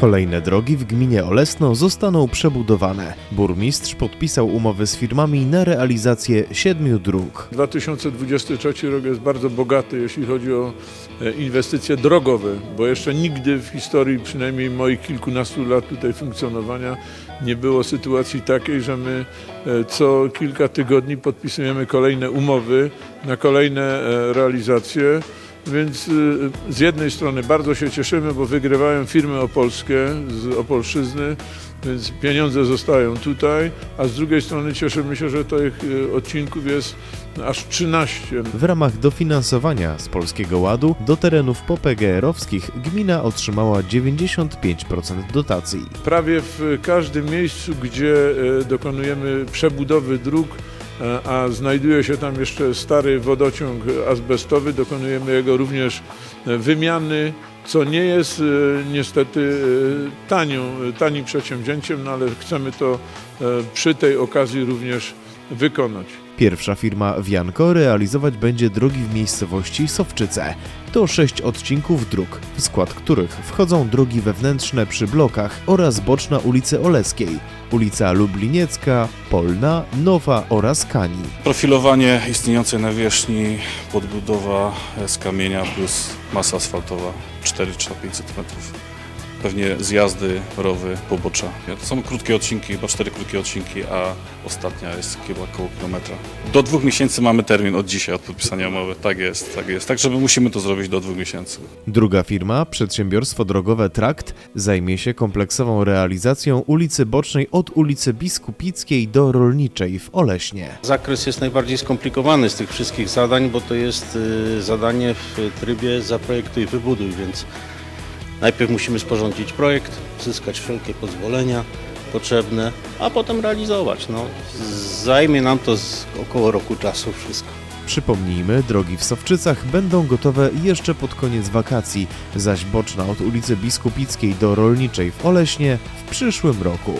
Kolejne drogi w gminie Olesno zostaną przebudowane. Burmistrz podpisał umowy z firmami na realizację siedmiu dróg. 2023 rok jest bardzo bogaty, jeśli chodzi o e, inwestycje drogowe, bo jeszcze nigdy w historii przynajmniej moich kilkunastu lat tutaj funkcjonowania nie było sytuacji takiej, że my e, co kilka tygodni podpisujemy kolejne umowy na kolejne e, realizacje. Więc y, z jednej strony bardzo się cieszymy, bo wygrywają firmy opolskie z Opolszczyzny, więc pieniądze zostają tutaj, a z drugiej strony cieszymy się, że tych y, odcinków jest aż 13. W ramach dofinansowania z Polskiego Ładu do terenów popGR-owskich gmina otrzymała 95% dotacji. Prawie w każdym miejscu, gdzie e, dokonujemy przebudowy dróg, a znajduje się tam jeszcze stary wodociąg azbestowy, dokonujemy jego również e, wymiany, co nie jest e, niestety e, tanią, tanim przedsięwzięciem, no ale chcemy to przy tej okazji również wykonać. Pierwsza firma Wianko realizować będzie drogi w miejscowości Sowczyce. To sześć odcinków dróg, w skład których wchodzą drogi wewnętrzne przy blokach oraz boczna ulicy Oleskiej, ulica Lubliniecka, Polna, Nowa oraz Kani. Profilowanie istniejącej nawierzchni, podbudowa z kamienia plus masa asfaltowa 4 czy 5 cm. Pewnie zjazdy, rowy, pobocza. To są krótkie odcinki, chyba 4 krótkie odcinki, a ostatnia jest chyba około kilometra. Do dwóch miesięcy mamy termin od dzisiaj, od podpisania umowy. Tak jest, tak jest. Tak, żeby musimy to zrobić do dwóch miesięcy. Druga firma, przedsiębiorstwo drogowe Trakt, zajmie się kompleksową realizacją ulicy Bocznej od ulicy Biskupickiej do Rolniczej w Oleśnie. Zakres jest najbardziej skomplikowany z tych wszystkich zadań, bo to jest y, zadanie w trybie zaprojektuj, wybuduj, więc najpierw musimy sporządzić projekt, uzyskać wszelkie pozwolenia potrzebne, a potem realizować. No, zajmie nam to około roku czasu wszystko. Przypomnijmy, drogi w Sowczycach będą gotowe jeszcze pod koniec wakacji, zaś boczna od ulicy Biskupickiej do Rolniczej w Oleśnie w przyszłym roku.